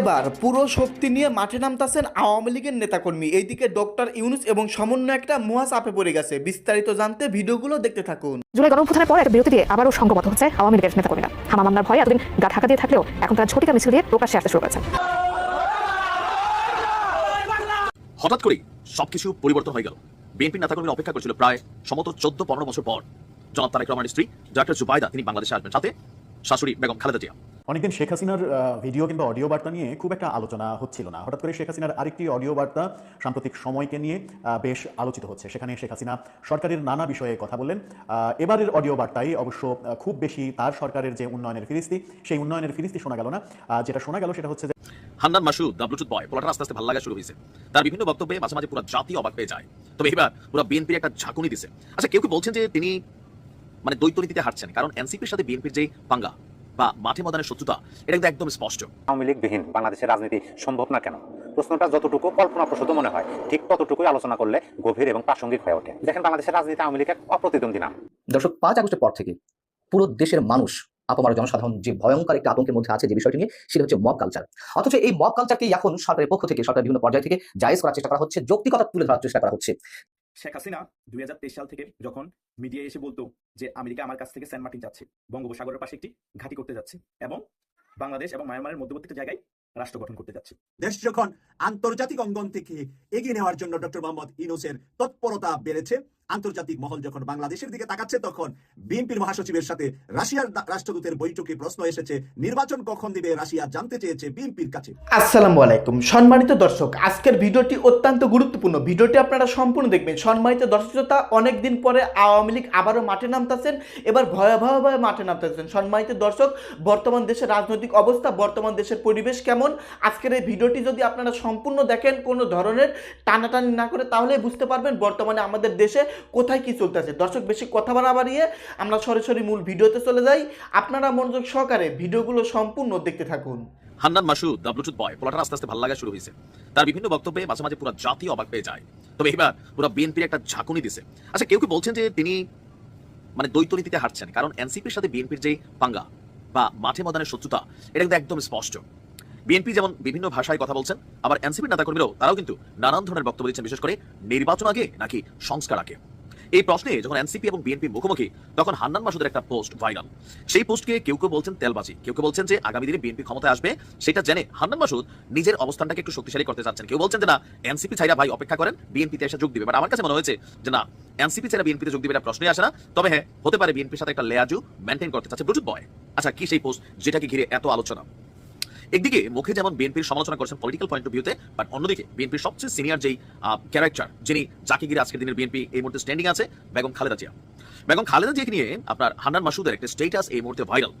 এবার পুরো শক্তি নিয়ে মাঠে নামতাছেন আওয়ামী লীগের নেতাকর্মী। এইদিকে ডক্টর ইউনুস এবং সমন্বয় একটা মহা চাপে পড়ে গেছে। বিস্তারিত জানতে ভিডিওগুলো দেখতে থাকুন। জুলাই গণঅভ্যুত্থানের পর একটা বিরতি দিয়ে আবারও সংঘবদ্ধ হচ্ছে আওয়ামী লীগের নেতাকর্মীরা। হামা মামলার ভয়ে এতদিন গা ঢাকা দিয়ে থাকলেও এখন তারা ঝটিকা মিছিল দিয়ে প্রকাশ্যে আসতে শুরু করেছে। হঠাৎ করেই সবকিছু পরিবর্তন হয়ে গেল। বিএনপির নেতাকর্মীরা অপেক্ষা করছিল প্রায় সমত চোদ্দ পনেরো বছর পর। জনাব তারেক রহমানের স্ত্রী ডক্টর জুবাইদা তিনি বাংলাদেশে আসবেন। সাথে শাশুড়ি বেগম খালেদা জিয়া। অনেকদিন শেখ হাসিনার ভিডিও কিংবা অডিও বার্তা নিয়ে খুব একটা আলোচনা হচ্ছিল না। হঠাৎ করে শেখ হাসিনার আরেকটি অডিও বার্তা সাম্প্রতিক সময়কে নিয়ে বেশ আলোচিত হচ্ছে। সেখানে শেখ হাসিনা সরকারের নানা বিষয়ে কথা বললেন। এবারের অডিও বার্তায় অবশ্য খুব বেশি তার সরকারের যে উন্নয়নের ফিরিস্তি সেই উন্নয়নের ফিরিস্তি শোনা গেল না। যেটা শোনা গেল সেটা হচ্ছে যে হান্নান মাসুদ ডাব্লুচুত বয় পোলাটা আস্তে আস্তে ভালো লাগা শুরু হয়েছে। তার বিভিন্ন বক্তব্যে মাঝে মাঝে পুরো জাতি অবাক পেয়ে যায়। তবে এবার পুরো বিএনপির একটা ঝাঁকুনি দিছে। আচ্ছা কেউ কেউ বলছেন যে তিনি মানে দ্বৈত নীতিতে হাঁটছেন কারণ এনসিপির সাথে বিএনপির যে পাঙ্গা বা মাঠে ময়দানের শত্রুতা এটা কিন্তু একদম স্পষ্ট। আওয়ামী লীগবিহীন বাংলাদেশের রাজনীতি সম্ভব না কেন? প্রশ্নটা যতটুকু কল্পনাপ্রসূত মনে হয় ঠিক ততটুকুই আলোচনা করলে গভীর এবং প্রাসঙ্গিক হয়ে ওঠে। দেখেন বাংলাদেশের রাজনীতি আওয়ামী লীগ এক অপ্রতিদ্বন্দ্বী নাম দর্শক পাঁচ আগস্টের পর থেকে পুরো দেশের মানুষ আপামার জনসাধারণ যে ভয়ঙ্কর একটা আতঙ্কের মধ্যে আছে যে বিষয়টি নিয়ে সেটা হচ্ছে মব কালচার অথচ এই মব কালচারকে এখন সরকারের পক্ষ থেকে সরকারের বিভিন্ন পর্যায় থেকে জায়েজ করার চেষ্টা করা হচ্ছে যৌক্তিকতা তুলে ধরার চেষ্টা করা হচ্ছে। শেখ হাসিনা দুই সাল থেকে যখন মিডিয়া এসে বলতো যে আমেরিকা আমার কাছ থেকে সেন্ট মার্টিন যাচ্ছে, বঙ্গোপসাগরের পাশে একটি ঘাঁটি করতে যাচ্ছে এবং বাংলাদেশ এবং মায়ানমারের মধ্যবর্তী জায়গায় রাষ্ট্র গঠন করতে যাচ্ছে। দেশ যখন আন্তর্জাতিক অঙ্গন থেকে এগিয়ে নেওয়ার জন্য ডক্টর মোহাম্মদ ইনোসের তৎপরতা বেড়েছে আন্তর্জাতিক মহল যখন বাংলাদেশের দিকে তাকাচ্ছে, তখন বিএনপির মহাসচিবের সাথে রাশিয়ার রাষ্ট্রদূতের বৈঠকে প্রশ্ন এসেছে, নির্বাচন কখন দিবে রাশিয়া জানতে চেয়েছে বিএনপির কাছে। আসসালামু আলাইকুম। সম্মানিত দর্শক, আজকের ভিডিওটি অত্যন্ত গুরুত্বপূর্ণ। ভিডিওটি আপনারা সম্পূর্ণ দেখবেন। সম্মানিত দর্শক শ্রোতা, অনেকদিন পরে আওয়ামী লীগ আবারও মাঠে নামতেছেন, এবার ভয়াবহভাবে মাঠে নামতেছেন। সম্মানিত দর্শক, বর্তমান দেশের রাজনৈতিক অবস্থা, বর্তমান দেশের পরিবেশ কেমন? আজকের এই ভিডিওটি যদি আপনারা সম্পূর্ণ দেখেন কোনো ধরনের টানাটানি না করে, তাহলে বুঝতে পারবেন বর্তমানে আমাদের দেশে কোথায় কি চলতেছে দর্শক, বেশি কথা বাড়া বাড়িয়ে আমরা সরাসরি মূল ভিডিওতে চলে যাই। আপনারা মনোযোগ সহকারে ভিডিওগুলো সম্পূর্ণ দেখতে থাকুন। হান্নান মাসুদ ডাব্লুচুত বয়, পোলাটা আস্তে আস্তে ভালো লাগা শুরু হয়েছে তার বিভিন্ন বক্তব্যে মাঝে মাঝে পুরো জাতি অবাক পেয়ে যায়। তবে এবার পুরো বিএনপির একটা ঝাঁকুনি দিছে। আচ্ছা কেউ কেউ বলছেন যে তিনি মানে দ্বৈত নীতিতে হাঁটছেন? কারণ এনসিপির সাথে বিএনপির যে পাঙ্গা বা মাঠে ময়দানের শত্রুতা, এটা কিন্তু একদম স্পষ্ট। বিএনপি যেমন বিভিন্ন ভাষায় কথা বলছেন, আবার এনসিপির নেতাকর্মীরাও তারাও কিন্তু নানান ধরনের বক্তব্য দিচ্ছেন, বিশেষ করে নির্বাচন আগে নাকি সংস্কার আগে? এই প্রশ্নে যখন এনসিপি এবং বিএনপি মুখোমুখি, তখন হান্নান মাসুদের একটা পোস্ট ভাইরাল। সেই পোস্টকে কেউ কেউ বলছেন তেলবাজি, কেউ কেউ বলছেন যে আগামী দিনে বিএনপি ক্ষমতায় আসবে, সেটা জেনে হান্নান মাসুদ নিজের অবস্থানটাকে একটু শক্তিশালী করতে চাচ্ছেন। কেউ বলছেন যে না, এনসিপি ছাইরা ভাই অপেক্ষা করেন, বিএনপিতে এসে যোগ দিবে। বাট আমার কাছে মনে হয়েছে যে না, এনসিপি ছাড়া বিএনপিতে যোগ দিবে এটা প্রশ্নই আসে না। তবে হ্যাঁ হতে পারে বিএনপির সাথে একটা লেয়াজু মেনটেন করতে চাচ্ছে প্রচুর বয় আচ্ছা কি সেই পোস্ট যেটাকে ঘিরে এত আলোচনা? একদিকে মুখে যেমন বিএনপির সমালোচনা করছেন পলিটিক্যাল পয়েন্ট অফ ভিউতে বাট অন্যদিকে বিএনপির সবচেয়ে সিনিয়র যেই ক্যারেক্টার যিনি যাকে ঘিরে আজকের দিনের বিএনপি এই মুহূর্তে স্ট্যান্ডিং আছে, বেগম খালেদা জিয়া। বেগম খালেদা জিয়াকে নিয়ে আপনার হান্নান মাসুদের একটা স্টেটাস এই মুহূর্তে ভাইরাল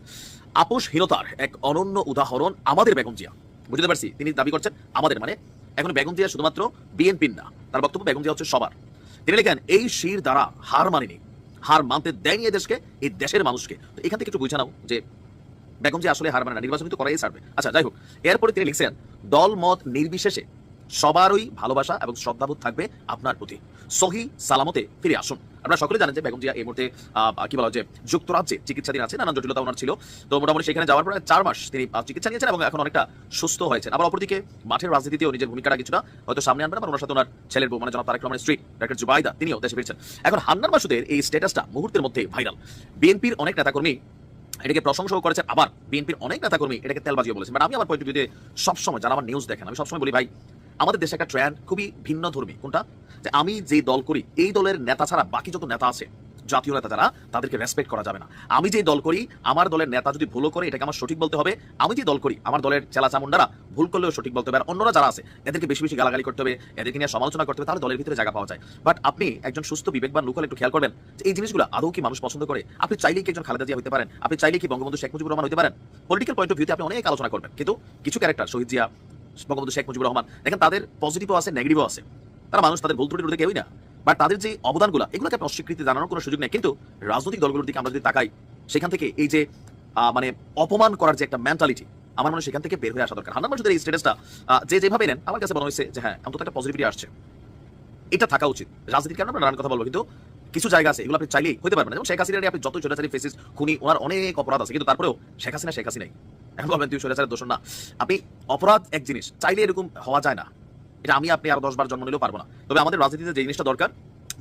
আপোষহীনতার এক অনন্য উদাহরণ আমাদের বেগম জিয়া। বুঝতে পারছি? তিনি দাবি করছেন আমাদের মানে এখন বেগম জিয়া শুধুমাত্র বিএনপির না, তার বক্তব্য বেগম জিয়া হচ্ছে সবার। তিনি লেখেন, এই শির দ্বারা হার মানেনি। হার মানতে দেয়নি এই দেশকে এই দেশের মানুষকে। তো এখান থেকে একটু বুঝে নাও যে বেগম যে আসলে হার মানে না, নির্বাচন তো করাই ছাড়বে। আচ্ছা যাই হোক, এরপরে তিনি লিখছেন, দল, মত নির্বিশেষে সবারই ভালোবাসা এবং শ্রদ্ধাবোধ থাকবে আপনার প্রতি। সহি সালামতে ফিরে আসুন। আপনারা সকলে জানেন যে বেগম জিয়া এই মুহূর্তে কি বলা যে যুক্তরাজ্যে চিকিৎসাধীন আছে নানান জটিলতা ওনার ছিল। তো মোটামুটি সেখানে যাওয়ার পরে চার মাস তিনি চিকিৎসা নিয়েছেন এবং এখন অনেকটা সুস্থ হয়েছেন। আবার অপরদিকে মাঠের রাজনীতিতেও নিজের ভূমিকাটা কিছুটা হয়তো সামনে আনবেন। আবার ওনার সাথে ওনার ছেলের বউ মানে জনাব তারেক রহমানের স্ত্রী ডক্টর জুবাইদা, তিনিও দেশে ফিরছেন। এখন হান্নান মাসুদের এই স্ট্যাটাসটা মুহূর্তের মধ্যে ভাইরাল বিএনপির অনেক নেতাকর্মী এটাকে প্রশংসাও করেছেন আবার বিএনপির অনেক নেতাকর্মী এটাকে তেলবাজিও বলেছেন। বাট আমি আমার পয়েন্ট ভিউতে সবসময় যারা আমার নিউজ দেখেন, আমি সবসময় বলি, ভাই, আমাদের দেশে একটা ট্রেন্ড খুবই ভিন্ন ধর্মী কোনটা? যে আমি যে দল করি, এই দলের নেতা ছাড়া বাকি যত নেতা আছে জাতীয় নেতা যারা, তাদেরকে রেসপেক্ট করা যাবে না। আমি যে দল করি, আমার দলের নেতা যদি ভুলও করে, এটাকে আমার সঠিক বলতে হবে। আমি যে দল করি, আমার দলের চেলা চামুন্ডারা ভুল করলেও সঠিক বলতে হবে। আর অন্যরা যারা আছে, এদেরকে বেশি বেশি গালাগালি করতে হবে, এদেরকে নিয়ে সমালোচনা করতে হবে, তাহলে দলের ভিতরে জায়গা পাওয়া যায়। বাট আপনি একজন সুস্থ, বিবেকবান লোক হলে একটু খেয়াল করবেন যে এই জিনিসগুলো আদৌ কি মানুষ পছন্দ করে? আপনি চাইলেই কি একজন খালেদা জিয়া হতে পারেন? আপনি চাইলে কি বঙ্গবন্ধু শেখ মুজিবুর রহমান হতে পারেন? পলিটিক্যাল পয়েন্ট অফ ভিউতে আপনি অনেক আলোচনা করবেন। কিন্তু কিছু ক্যারেক্টার শহীদ জিয়া, বঙ্গবন্ধু শেখ মুজিবুর রহমান, দেখেন তাদের পজিটিভও আছে নেগেটিভও আছে। তারা মানুষ, তাদের ভুল মধ্যে কেউই না। বাট তাদের যে অবদানগুলো, এগুলোকে আপনি অস্বীকৃতি জানানোর কোনো সুযোগ নেই। কিন্তু রাজনৈতিক দলগুলোর দিকে আমরা যদি তাকাই, সেখান থেকে এই যে মানে অপমান করার যে একটা মেন্টালিটি আমার মনে সেখান থেকে বের হয়ে আসা দরকার। হান্নান মাসুদের এই স্টেটাসটা যে যেভাবে নেন, আমার কাছে মনে হয়েছে যে হ্যাঁ অন্তত একটা পজিটিভিটি আসছে। এটা থাকা উচিত। রাজনীতির কারণে আমরা নানান কথা বলব, কিন্তু কিছু জায়গা আছে, এগুলো আপনি চাইলেই হতে পারবেন। যেমন শেখ হাসিনা আপনি যত চোরাচারি ফেসিস খুনি, ওনার অনেক অপরাধ আছে, কিন্তু তারপরেও শেখ হাসিনা, শেখ হাসিনাই। এখন বলবেন, তুই স্বৈরাচারের দোষ না। আপনি অপরাধ এক জিনিস, চাইলে এরকম হওয়া যায় না। এটা আমি, আপনি আরও দশবার জন্ম নিলেও পারব না। তবে আমাদের রাজনীতিতে যে জিনিসটা দরকার,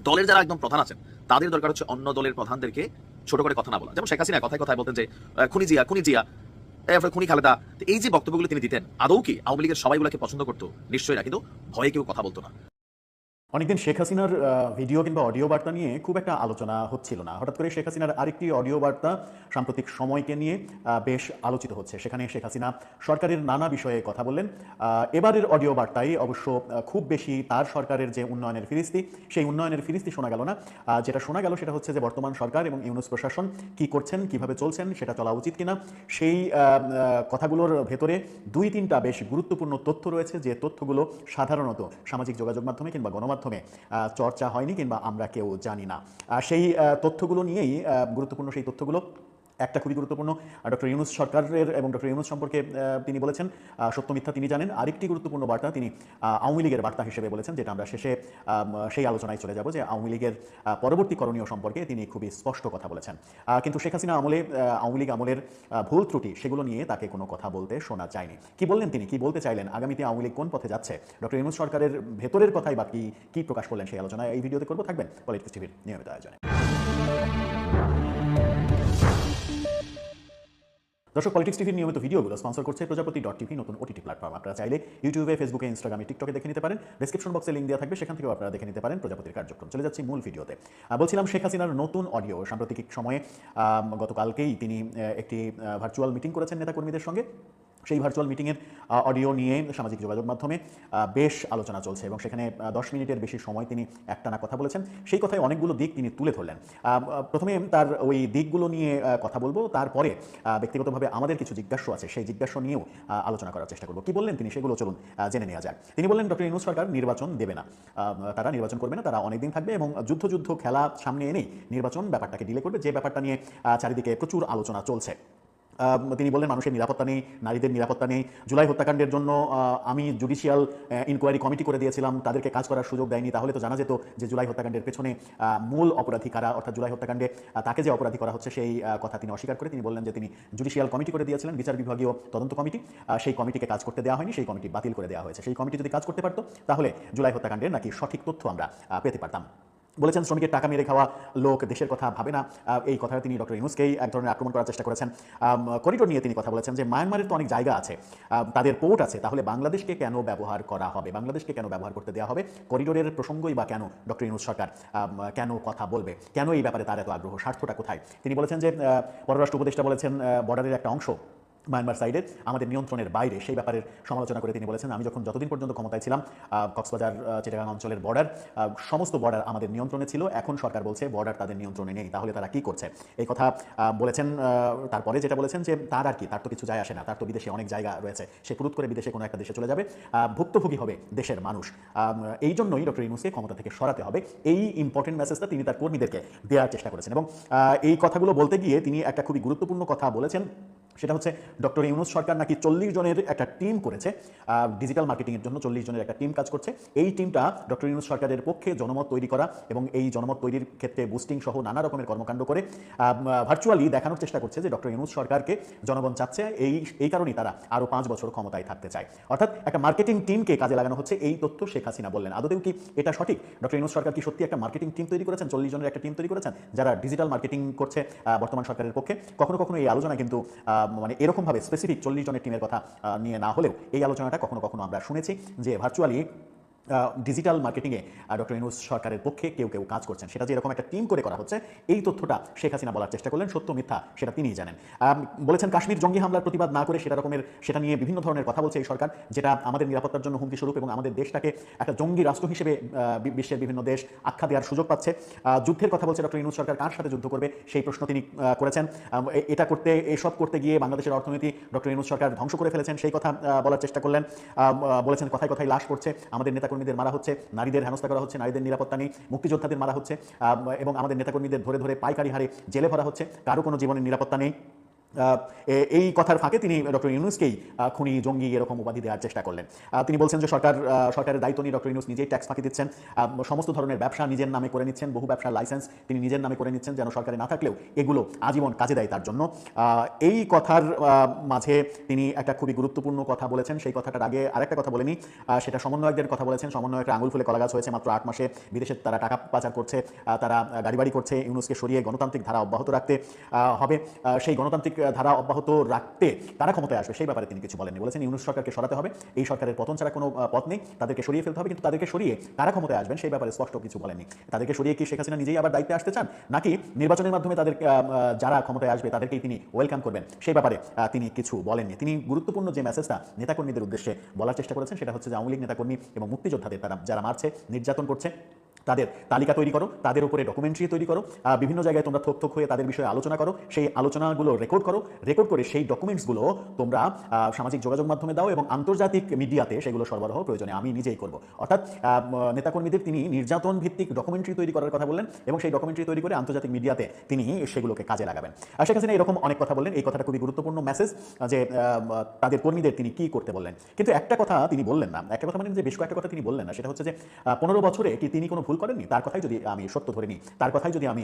দলের যারা একদম প্রধান আছেন, তাদের দরকার হচ্ছে অন্য দলের প্রধানদেরকে ছোট করে কথা না বলা। যেমন শেখ হাসিনা কথায় কথায় বলতেন যে খুনি জিয়া খুনি জিয়া এরপরে খুনি খালেদা। এই যে বক্তব্যগুলো তিনি দিতেন, আদৌ কি আওয়ামী লীগের সবাই ওগুলোকে পছন্দ করতো? নিশ্চয়ই না, কিন্তু ভয়ে কেউ কথা বলতো না। অনেকদিন শেখ হাসিনার ভিডিও কিংবা অডিও বার্তা নিয়ে খুব একটা আলোচনা হচ্ছিল না। হঠাৎ করে শেখ হাসিনার আরেকটি অডিও বার্তা সাম্প্রতিক সময়কে নিয়ে বেশ আলোচিত হচ্ছে। সেখানে শেখ হাসিনা সরকারের নানা বিষয়ে কথা বললেন। এবারের অডিও বার্তায় অবশ্য খুব বেশি তার সরকারের যে উন্নয়নের ফিরিস্তি, সেই উন্নয়নের ফিরিস্তি শোনা গেল না। যেটা শোনা গেল সেটা হচ্ছে যে বর্তমান সরকার এবং ইউনুস প্রশাসন কি করছেন, কীভাবে চলছেন সেটা চলা উচিত কিনা, সেই কথাগুলোর ভেতরে দুই তিনটা বেশ গুরুত্বপূর্ণ তথ্য রয়েছে। যে তথ্যগুলো সাধারণত সামাজিক যোগাযোগ মাধ্যমে কিংবা গণমাধ্যমে আহ, চর্চা হয়নি কিংবা আমরা কেউ জানি না। সেই তথ্যগুলো নিয়েই গুরুত্বপূর্ণ সেই তথ্যগুলো একটা খুবই গুরুত্বপূর্ণ ডক্টর ইউনুস সরকারের এবং ডক্টর ইউনুস সম্পর্কে তিনি বলেছেন সত্য মিথ্যা তিনি জানেন। আরেকটি গুরুত্বপূর্ণ বার্তা তিনি আওয়ামী লীগের বার্তা হিসেবে বলেছেন, যেটা আমরা শেষে সেই আলোচনায় চলে যাব যে আওয়ামী লীগের পরবর্তী করণীয় সম্পর্কে তিনি খুবই স্পষ্ট কথা বলেছেন। কিন্তু শেখ হাসিনা আমলে আওয়ামী লীগ আমলের ভুল ত্রুটি, সেগুলো নিয়ে তাকে কোনো কথা বলতে শোনা যায়নি। কি বললেন তিনি? কি বলতে চাইলেন? আগামীতে আওয়ামী লীগ কোন পথে যাচ্ছে? ডক্টর ইউনুস সরকারের ভেতরের কথাই বা কি কি প্রকাশ করলেন সেই আলোচনায় এই ভিডিওতে করব, থাকবেন পলিটিক্স টিভির নিয়মিত আয়োজনে। দর্শক পলিটিক্স টিভির নিয়মিত ভিডিওগুলো স্পন্সর করছে প্রজাপতি ডট টিভি নতুন ওটি প্ল্যাটফর্ম আপনারা চাইলে ইউটিউবে ফেসবুকে ইনস্টাগ্রামে টিকটকে দেখে নিতে পারেন। ডিসক্রিপশন বক্সে লিঙ্ক দেওয়া থাকবে, সেখান থেকেও আপনারা দেখে নিতে পারেন প্রজাপতির কার্যক্রম। চলে যাচ্ছি মূল ভিডিওতে বলছিলাম শেখ হাসিনার নতুন অডিও সাম্প্রতিক সময়ে গতকালকেই তিনি একটি ভার্চুয়াল মিটিং করেছেন নেতাকর্মীদের সঙ্গে। সেই ভার্চুয়াল মিটিংয়ের অডিও নিয়ে সামাজিক যোগাযোগ মাধ্যমে বেশ আলোচনা চলছে এবং সেখানে দশ মিনিটের বেশি সময় তিনি একটানা কথা বলেছেন। সেই কথায় অনেকগুলো দিক তিনি তুলে ধরলেন। প্রথমে তার ওই দিকগুলো নিয়ে কথা বলব। তারপরে ব্যক্তিগতভাবে আমাদের কিছু জিজ্ঞাস্য আছে। সেই জিজ্ঞাস্য নিয়েও আলোচনা করার চেষ্টা করব। কি বললেন তিনি? সেগুলো চলুন জেনে নেওয়া যাক। তিনি বললেন, ডক্টর ইনুস সরকার নির্বাচন দেবে না। তারা নির্বাচন করবে না, তারা অনেকদিন থাকবে এবং যুদ্ধ যুদ্ধ খেলা সামনে এনেই নির্বাচন ব্যাপারটাকে ডিলে করবে। যে ব্যাপারটা নিয়ে চারিদিকে প্রচুর আলোচনা চলছে। তিনি বললেন, মানুষের নিরাপত্তা নেই, নারীদের নিরাপত্তা নেই। জুলাই হত্যাকাণ্ডের জন্য আমি জুডিশিয়াল ইনকোয়ারি কমিটি করে দিয়েছিলাম। তাদেরকে কাজ করার সুযোগ দেয়নি। তাহলে তো জানা যেত যে জুলাই হত্যাকাণ্ডের পেছনে মূল অপরাধী কারা, অর্থাৎ জুলাই হত্যাকাণ্ডে তাকে যে অপরাধী করা হচ্ছে, সেই কথা তিনি অস্বীকার করে তিনি বললেন যে তিনি জুডিশিয়াল কমিটি করে দিয়েছিলেন, বিচার বিভাগীয় তদন্ত কমিটি সেই কমিটিকে কাজ করতে দেওয়া হয়নি, সেই কমিটি বাতিল করে দেওয়া হয়েছে। সেই কমিটি যদি কাজ করতে পারতো, তাহলে জুলাই হত্যাকাণ্ডের নাকি সঠিক তথ্য আমরা পেতে পারতাম। বলেছেন, শ্রমিকের টাকা মেরে খাওয়া লোক দেশের কথা ভাবে না। এই কথা তিনি ডক্টর ইউনুসকেই এক ধরনের আক্রমণ করার চেষ্টা করেছেন। করিডোর নিয়ে তিনি কথা বলেছেন যে মায়ানমারের তো অনেক জায়গা আছে তাদের পোর্ট আছে, তাহলে বাংলাদেশকে কেন ব্যবহার করা হবে? বাংলাদেশকে কেন ব্যবহার করতে দেওয়া হবে? করিডোরের প্রসঙ্গই বা কেন ডক্টর ইউনুস সরকার কেন কথা বলবে? কেন এই ব্যাপারে তার এত আগ্রহ? স্বার্থটা কোথায়? তিনি বলেছেন যে পররাষ্ট্র উপদেষ্টা বলেছেন বর্ডারের একটা অংশ মায়ানমার সাইডের আমাদের নিয়ন্ত্রণের বাইরে, সেই ব্যাপারের সমালোচনা করে তিনি বলেছেন, আমি যখন যতদিন পর্যন্ত ক্ষমতায় ছিলাম কক্সবাজার চিটাগাং অঞ্চলের বর্ডার সমস্ত বর্ডার আমাদের নিয়ন্ত্রণে ছিল, এখন সরকার বলছে বর্ডার তাদের নিয়ন্ত্রণে নেই, তাহলে তারা কি করছে? এই কথা বলেছেন তারপরে যেটা বলেছেন যে, তার আর কি, তার তো কিছু যায় আসে না, তার তো বিদেশে অনেক জায়গা রয়েছে, সে পুরুত করে বিদেশে কোনো একটা দেশে চলে যাবে ভুক্তভোগী হবে দেশের মানুষ। এই জন্যই ডক্টর ইউনুসকে ক্ষমতা থেকে সরাতে হবে, এই ইম্পর্টেন্ট মেসেজটা তিনি তার কর্মীদেরকে দেওয়ার চেষ্টা করেছেন এবং এই কথাগুলো বলতে গিয়ে তিনি একটা খুবই গুরুত্বপূর্ণ কথা বলেছেন, সেটা হচ্ছে ডক্টর ইউনুস সরকার নাকি চল্লিশ জনের একটা টিম করেছে ডিজিটাল মার্কেটিংয়ের জন্য চল্লিশ জনের একটা টিম কাজ করছে। এই টিমটা ডক্টর ইউনুস সরকারের পক্ষে জনমত তৈরি করা এবং এই জনমত তৈরির ক্ষেত্রে বুস্টিং সহ নানা রকমের কর্মকাণ্ড করে ভার্চুয়ালি দেখানোর চেষ্টা করছে যে ডক্টর ইউনুস সরকারকে জনগণ চাচ্ছে এই এই কারণেই তারা আরও পাঁচ বছর ক্ষমতায় থাকতে চায়। অর্থাৎ একটা মার্কেটিং টিমকে কাজে লাগানো হচ্ছে, এই তথ্য শেখ হাসিনা বললেন। আদতেও কি এটা সঠিক? ডক্টর ইউনুস সরকার কি সত্যি একটা মার্কেটিং টিম তৈরি করেছেন? চল্লিশ জনের একটা টিম তৈরি করেছেন? যারা ডিজিটাল মার্কেটিং করছে বর্তমান সরকারের পক্ষে। কখনো কখনো এই আলোচনা কিন্তু মানে এরকমভাবে স্পেসিফিক চল্লিশ জনের টিমের কথা নিয়ে না হলেও এই আলোচনাটা কখনো কখনো আমরা শুনেছি যে ভার্চুয়ালি ডিজিটাল মার্কেটিংয়ে ডক্টর ইনুস সরকারের পক্ষে কেউ কেউ কাজ করছেন। সেটা যে এরকম একটা টিম করে করা হচ্ছে, এই তথ্যটা শেখ হাসিনা বলার চেষ্টা করলেন, সত্য মিথ্যা সেটা তিনিই জানেন। বলেছেন কাশ্মীর জঙ্গি হামলার প্রতিবাদ না করে সেটা রকমের, সেটা নিয়ে বিভিন্ন ধরনের কথা বলছে এই সরকার, যেটা আমাদের নিরাপত্তার জন্য হুমকি স্বরূপ এবং আমাদের দেশটাকে একটা জঙ্গি রাষ্ট্র হিসেবে বিশ্বের বিভিন্ন দেশ আখ্যা দেওয়ার সুযোগ পাচ্ছে। যুদ্ধের কথা বলছে ডক্টর ইনুস সরকার, কার সাথে যুদ্ধ করবে সেই প্রশ্ন তিনি করেছেন। এটা করতে, এসব করতে গিয়ে বাংলাদেশের অর্থনীতি ডক্টর ইনুস সরকার ধ্বংস করে ফেলেছেন সেই কথা বলার চেষ্টা করলেন। বলেছেন কথায় কথায় লাশ পড়ছে, আমাদের নেতাকর্মীদের মারা হচ্ছে, নারীদের হেনস্থা করা হচ্ছে, নারীদের নিরাপত্তা নেই, মুক্তিযোদ্ধাদের মারা হচ্ছে এবং আমাদের নেতাকর্মীদের ধরে ধরে পাইকারি হারে জেলে ভরা হচ্ছে, কারও কোনো জীবনের নিরাপত্তা নেই। এই কথার ফাঁকে তিনি ডক্টর ইউনুসকেই খুনি, জঙ্গি এরকম উপাধি দেওয়ার চেষ্টা করলেন। তিনি বলছেন যে সরকার সরকারের দায়িত্ব নিয়ে ডক্টর ইউনুস নিজেই ট্যাক্স ফাঁকি দিচ্ছেন। সমস্ত ধরনের ব্যবসা নিজের নামে করে নিচ্ছেন, বহু ব্যবসার লাইসেন্স তিনি নিজের নামে করে নিচ্ছেন যেন সরকারে না থাকলেও এগুলো আজীবন কাজে দেয় তার জন্য। এই কথার মাঝে তিনি একটা খুবই গুরুত্বপূর্ণ কথা বলেছেন। সেই কথাটার আগে আরেকটা কথা বলেনি সেটা সমন্বয়কদের কথা বলেছেন। সমন্বয়করা আঙুল ফুলে কলা গাছ হয়েছে মাত্র আট মাসে। বিদেশে তারা টাকা পাচার করছে তারা গাড়ি বাড়ি করছে, ইউনুসকে সরিয়ে গণতান্ত্রিক ধারা অব্যাহত রাখতে হবে। সেই গণতান্ত্রিক ধারা অব্যাহত রাখতে তারা ক্ষমতায় আসবে। সেই ব্যাপারে তিনি কিছু বলেননি। বলেছেন, ইউনুস সরকারকে সরাতে হবে। এই সরকারের পতন ছাড়া কোনো পথ নেই। তাদেরকে সরিয়ে ফেলতে হবে, কিন্তু তাদেরকে সরিয়ে তারা ক্ষমতায় আসবেন। সেই ব্যাপারে স্পষ্ট কিছু বলেননি। তাদেরকে সরিয়ে কি শেখ হাসিনা নিজেই আবার দায়িত্বে আসতে চান? নাকি নির্বাচনের মাধ্যমে তাদের যারা ক্ষমতায় আসবে তাদেরকেই তিনি ওয়েলকাম করবেন? সেই ব্যাপারে তিনি কিছু বলেননি। তিনি গুরুত্বপূর্ণ যে মেসেজটা নেতাকর্মীদের উদ্দেশ্যে বলার চেষ্টা করেছেন, সেটা হচ্ছে যে আওয়ামী লীগ নেতাকর্মী এবং মুক্তিযোদ্ধাদের তারা যারা মারছে, নির্যাতন করছে তাদের তালিকা তৈরি করো, তাদের উপরে ডকুমেন্টারি তৈরি করো বিভিন্ন জায়গায় তোমরা থোক থোক হয়ে তাদের বিষয়ে আলোচনা করো, সেই আলোচনাগুলো রেকর্ড করো রেকর্ড করে সেই ডকুমেন্টসগুলো তোমরা সামাজিক যোগাযোগ মাধ্যমে দাও এবং আন্তর্জাতিক মিডিয়াতে সেগুলো সরবরাহ প্রয়োজনে আমি নিজেই করব। অর্থাৎ নেতাকর্মীদের তিনি নির্যাতন ভিত্তিক ডকুমেন্টারি তৈরি করার কথা বললেন এবং সেই ডকুমেন্টারি তৈরি করে আন্তর্জাতিক মিডিয়াতে তিনি সেগুলোকে কাজে লাগাবেন। আর শেখ হাসিনা এরকম অনেক কথা বললেন, এই কথাটা খুবই গুরুত্বপূর্ণ মেসেজ যে তাদের কর্মীদের তিনি কি করতে বললেন। কিন্তু একটা কথা তিনি বললেন না, একটা কথা মানে যে বেশ কয়েকটা কথা তিনি বললেন না, সেটা হচ্ছে যে পনেরো বছরে কি তিনি কোনো ভুল করেননি। তার কথাই যদি আমি সত্য ধরে নিই তার কথাই যদি আমি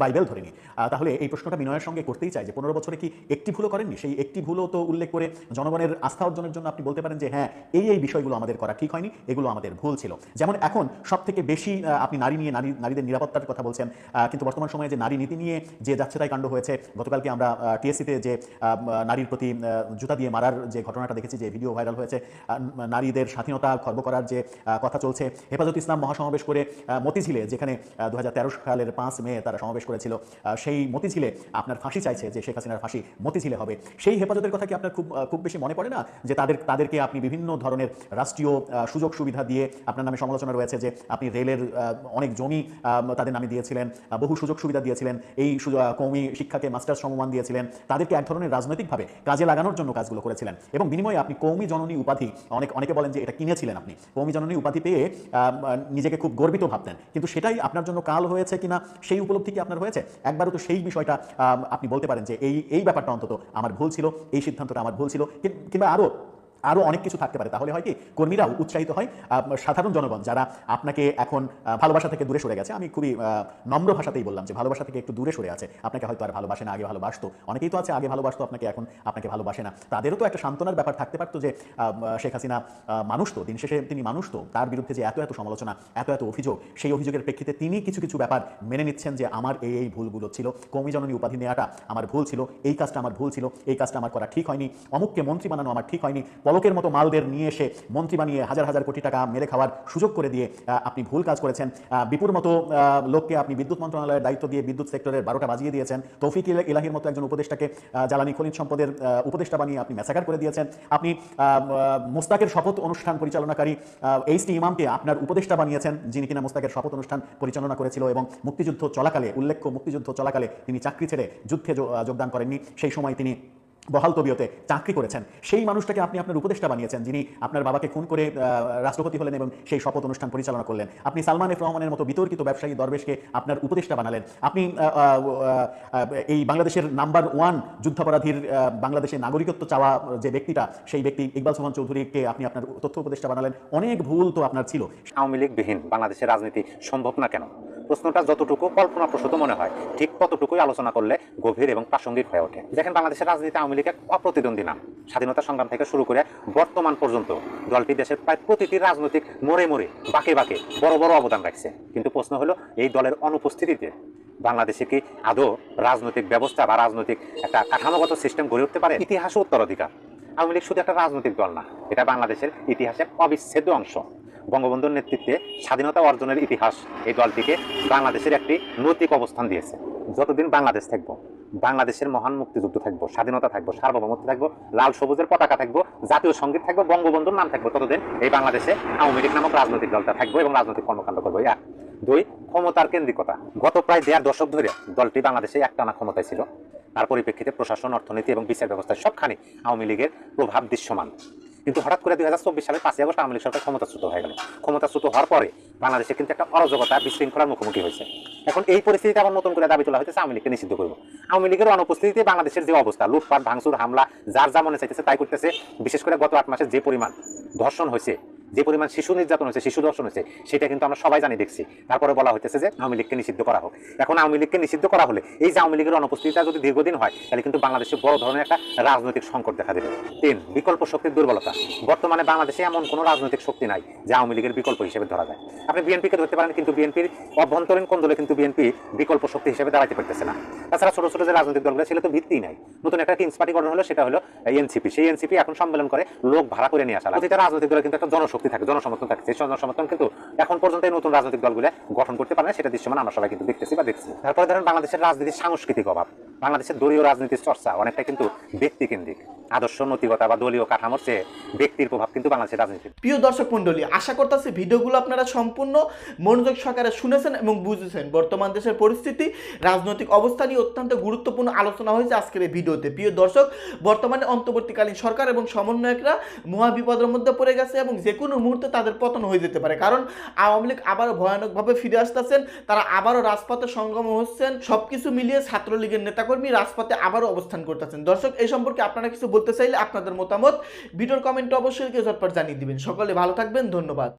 বাইবেল ধরে নিই তাহলে এই প্রশ্নটা বিনয়ের সঙ্গে করতেই চাই যে, পনেরো বছরে কি একটি ভুলও করেননি? সেই একটি ভুলও তো উল্লেখ করে জনগণের আস্থা অর্জনের জন্য আপনি বলতে পারেন যে হ্যাঁ এই এই বিষয়গুলো আমাদের করা ঠিক হয়নি, এগুলো আমাদের ভুল ছিল। যেমন এখন সব থেকে বেশি আপনি নারী নিয়ে, নারী, নারীদের নিরাপত্তার কথা বলছেন কিন্তু বর্তমান সময়ে যে নারী নীতি নিয়ে যে যাচ্ছে তাই কাণ্ড হয়েছে, গতকালকে আমরা টিএসসিতে যে নারীর প্রতি জুতা দিয়ে মারার যে ঘটনাটা দেখেছি, যে ভিডিও ভাইরাল হয়েছে নারীদের স্বাধীনতা খর্ব করার যে কথা চলছে, হেফাজত ইসলাম মহাসমাবেশ করে মতিঝিলে, যেখানে দু হাজার তেরো সালের পাঁচ মে তারা সমাবেশ করেছিল। আহ, সেই মতিঝিলে আপনার ফাঁসি চাইছে যে শেখ হাসিনার ফাঁসি মতিঝিলে হবে। সেই হেফাজতের কথা কি আপনার খুব খুব বেশি মনে পড়ে না? যে তাদের তাদেরকে আপনি বিভিন্ন ধরনের রাষ্ট্রীয় সুযোগ সুবিধা দিয়ে আপনার নামে সমালোচনা রয়েছে যে আপনি রেলের অনেক জমি তাদের নামে দিয়েছিলেন বহু সুযোগ সুবিধা দিয়েছিলেন এই কৌমি শিক্ষাকে মাস্টার সমমান দিয়েছিলেন তাদেরকে এক ধরনের রাজনৈতিকভাবে কাজে লাগানোর জন্য কাজগুলো করেছিলেন। এবং বিনিময়ে আপনি কৌমি জননী উপাধি অনেক অনেকে বলেন যে এটা কিনেছিলেন আপনি। কৌমি জননী উপাধি পেয়ে নিজেকে খুব গর্বিত ভাবতেন। কিন্তু সেটাই আপনার জন্য কাল হয়েছে কিনা সেই উপলব্ধি কি আপনার হয়েছে? একবারও তো সেই বিষয়টা আপনি বলতে পারেন যে এই এই ব্যাপারটা অন্তত আমার ভুল ছিল, এই সিদ্ধান্তটা আমার ভুল ছিল কিংবা আরও আরও অনেক কিছু থাকতে পারে। তাহলে হয় কি, কর্মীরাও উৎসাহিত হয় সাধারণ জনগণ যারা আপনাকে এখন ভালোবাসা থেকে দূরে সরে গেছে। আমি খুবই নম্র ভাষাতেই বললাম যে, ভালোবাসা থেকে একটু দূরে সরে আছে। আপনাকে হয়তো আর ভালোবাসে না, আগে ভালোবাসতো। অনেকেই তো আছে, আগে ভালোবাসতো, আপনাকে এখন আপনাকে ভালোবাসে না। তাদেরও তো একটা সান্ত্বনার ব্যাপার থাকতে পারতো যে শেখ হাসিনা মানুষ তো, দিন শেষে তিনি মানুষ তো। তার বিরুদ্ধে যে এত এত সমালোচনা, এত এত অভিযোগ, সেই অভিযোগের প্রেক্ষিতে তিনি কিছু কিছু ব্যাপার মেনে নিচ্ছেন যে, আমার এই এই ভুলগুলো ছিল। কৌমি জননী উপাধি নেওয়াটা আমার ভুল ছিল, এই কাজটা আমার ভুল ছিল, এই কাজটা আমার করা ঠিক হয়নি। অমুককে মন্ত্রী বানানো আমার ঠিক হয়নি। পলকের মতো মালদের নিয়ে এসে মন্ত্রী বানিয়ে হাজার হাজার কোটি টাকা মেরে খাওয়ার সুযোগ করে দিয়ে আপনি ভুল কাজ করেছেন। বিপুর মতো লোককে আপনি বিদ্যুৎ মন্ত্রণালয়ের দায়িত্ব দিয়ে বিদ্যুৎ সেক্টরের বারোটা বাজিয়ে দিয়েছেন। তৌফিক ইলাহির মতো একজন উপদেষ্টাকে জ্বালানি খনিজ সম্পদের উপদেষ্টা বানিয়ে আপনি ম্যাসাকার করে দিয়েছেন। আপনি মোস্তাকের শপথ অনুষ্ঠান পরিচালনাকারী এইচ টি ইমামকে আপনার উপদেষ্টা বানিয়েছেন, যিনি কিনা মোস্তাকের শপথ অনুষ্ঠান পরিচালনা করেছিল এবং মুক্তিযুদ্ধ চলাকালে, উল্লেখ্য মুক্তিযুদ্ধ চলাকালে তিনি চাকরি ছেড়ে যুদ্ধে যোগদান করেননি। সেই সময় তিনি বহাল তবিয়তে চাকরি করেছেন। সেই মানুষটাকে আপনি আপনার উপদেষ্টা বানিয়েছেন যিনি আপনার বাবাকে খুন করে রাষ্ট্রপতি হলেন এবং সেই শপথ অনুষ্ঠান পরিচালনা করলেন। আপনি সালমান এফ রহমানের মতো বিতর্কিত ব্যবসায়ী দরবেশকে আপনার উপদেষ্টা বানালেন। আপনি এই বাংলাদেশের নাম্বার ওয়ান যুদ্ধাপরাধীর আহ, বাংলাদেশের নাগরিকত্ব চাওয়া যে ব্যক্তিটা সেই ব্যক্তি ইকবাল সোহান চৌধুরীকে আপনি আপনার তথ্য উপদেষ্টা বানালেন। অনেক ভুল তো আপনার ছিল। আওয়ামী লীগবিহীন বাংলাদেশের রাজনীতি সম্ভব না কেন? প্রশ্নটা যতটুকু কল্পনা কল্পনাপ্রসূত মনে হয়, ঠিক ততটুকুই আলোচনা করলে গভীর এবং প্রাসঙ্গিক হয়ে ওঠে। দেখেন, বাংলাদেশের রাজনীতি আওয়ামী লীগ এক অপ্রতিদ্বন্দ্বী নাম স্বাধীনতা সংগ্রাম থেকে শুরু করে বর্তমান পর্যন্ত দলটি দেশের প্রায় প্রতিটি রাজনৈতিক মোড়ে মোড়ে, বাঁকে বাঁকে বড় বড় অবদান রাখছে। কিন্তু প্রশ্ন হলো, এই দলের অনুপস্থিতিতে বাংলাদেশে কি আদৌ রাজনৈতিক ব্যবস্থা বা রাজনৈতিক একটা কাঠামোগত সিস্টেম গড়ে উঠতে পারে? ইতিহাস উত্তরাধিকার। আওয়ামী লীগ শুধু একটা রাজনৈতিক দল না, এটা বাংলাদেশের ইতিহাসের অবিচ্ছেদ্য অংশ। বঙ্গবন্ধুর নেতৃত্বে স্বাধীনতা অর্জনের ইতিহাস এই দলটিকে বাংলাদেশের একটি নৈতিক অবস্থান দিয়েছে। যতদিন বাংলাদেশ থাকব, বাংলাদেশের মহান মুক্তিযুদ্ধ থাকব, স্বাধীনতা থাকব, সার্বভৌমত্ব থাকব, লাল সবুজের পতাকা থাকব, জাতীয় সংগীত থাকব, বঙ্গবন্ধুর নাম থাকব, ততদিন এই বাংলাদেশে আওয়ামী লীগ নামক রাজনৈতিক দলটা থাকব এবং রাজনৈতিক কর্মকাণ্ড করব। এক। দুই, ক্ষমতার কেন্দ্রিকতা। গত প্রায় দেড় দশক ধরে দলটি বাংলাদেশে একটানা ক্ষমতায় ছিল। তার পরিপ্রেক্ষিতে প্রশাসন, অর্থনীতি এবং বিচার ব্যবস্থা সবখানে আওয়ামী লীগের প্রভাব দৃশ্যমান। কিন্তু হঠাৎ করে দুই হাজার চব্বিশ সালে পাঁচই আগস্ট আওয়ামী লীগ সরকার ক্ষমতাচ্যুত হয়ে গেল। ক্ষমতাচ্যুত হওয়ার পরে বাংলাদেশে কিন্তু একটা অরাজকতা, বিশৃঙ্খলার মুখোমুখি হয়েছে। এখন এই পরিস্থিতিতে আবার নতুন করে দাবি তোলা হয়েছে আওয়ামী লীগকে নিষিদ্ধ করব। আওয়ামী লীগের অনুপস্থিতিতে বাংলাদেশের যে অবস্থা, লুটপাট, ভাঙচুর, হামলা, যার যা মনে চাইতেছে তাই করতেছে। বিশেষ করে গত আট মাসে যে পরিমাণ ধর্ষণ হয়েছে যে পরিমাণ শিশু নির্যাতন হয়েছে, শিশু ধর্ষণ হয়েছে, সেটা কিন্তু আমরা সবাই জানি, দেখছি। তারপরে বলা হইতেছে যে আওয়ামী লীগকে নিষিদ্ধ করা হোক। এখন আওয়ামী লীগকে নিষিদ্ধ করা হলে এই যে আওয়ামী লীগের অনুপস্থিতিটা যদি দীর্ঘদিন হয়, তাহলে কিন্তু বাংলাদেশে বড় ধরনের একটা রাজনৈতিক সংকট দেখা দেবে। তিন, বিকল্প শক্তির দুর্বলতা। বর্তমানে বাংলাদেশে এমন কোনো রাজনৈতিক শক্তি নাই যে আওয়ামী লীগের বিকল্প হিসেবে ধরা যায়। আপনি বিএনপিকে ধরতে পারেন, কিন্তু বিএনপির অভ্যন্তরীণ কোন্দলে কিন্তু বিএনপি বিকল্প শক্তি হিসেবে দাঁড়াতে পারতেছে না। তাছাড়া ছোট ছোট যে রাজনৈতিক দলগুলো ছিল তো ভিত্তি নাই। নতুন একটা কিংস পার্টি গঠন হলো, সেটা হলো এনসিপি। সেই এনসিপি এখন সম্মেলন করে, লোক ভাড়া করে নিয়ে আসা রাজনৈতিক দলের কিন্তু একটা জনশক্তি থাকে, জনসমর্থন থাকে। সেই জনসমর্থন কিন্তু এখন পর্যন্ত নতুন রাজনৈতিক দলগুলো গঠন করতে পারে সেটা দৃশ্যমান আমরা সবাই কিন্তু দেখতেছি বা দেখছি। তারপরে ধরেন বাংলাদেশের রাজনীতির সাংস্কৃতিক অভাব। বাংলাদেশের দলীয় রাজনীতির চর্চা অনেকটা কিন্তু ব্যক্তি কেন্দ্রিক আদর্শ, নৈতিকতা বা দলীয় কাঠামোর চেয়ে ব্যক্তির প্রভাব কিন্তু বাংলাদেশের রাজনীতি প্রিয় দর্শক মণ্ডলী, আশা করতেছি ভিডিওগুলো আপনারা সম্পূর্ণ মনোযোগ সহকারে শুনেছেন এবং বুঝেছেন। বর্তমান দেশের পরিস্থিতি, রাজনৈতিক অবস্থা নিয়ে অত্যন্ত গুরুত্বপূর্ণ আলোচনা হয়েছে আজকের এই ভিডিওতে। প্রিয় দর্শক, বর্তমানে অন্তর্বর্তীকালীন সরকার এবং সমন্বয়করা মহাবিপদের মধ্যে পড়ে গেছে এবং যে কোনো মুহূর্তে তাদের পতন হয়ে যেতে পারে। কারণ আওয়ামী লীগ আবারও ভয়ানকভাবে ফিরে আসতেছেন, তারা আবারও রাজপথে সঙ্গম হচ্ছেন, সবকিছু মিলিয়ে ছাত্রলীগের নেতাকর্মী রাজপথে আবারও অবস্থান করতেছেন। দর্শক, এই সম্পর্কে আপনারা কিছু বলতে চাইলে আপনাদের মতামত, ভিডিওর কমেন্টে অবশ্যই কেউ ঝটপট জানিয়ে দিবেন। সকলে ভালো থাকবেন, ধন্যবাদ।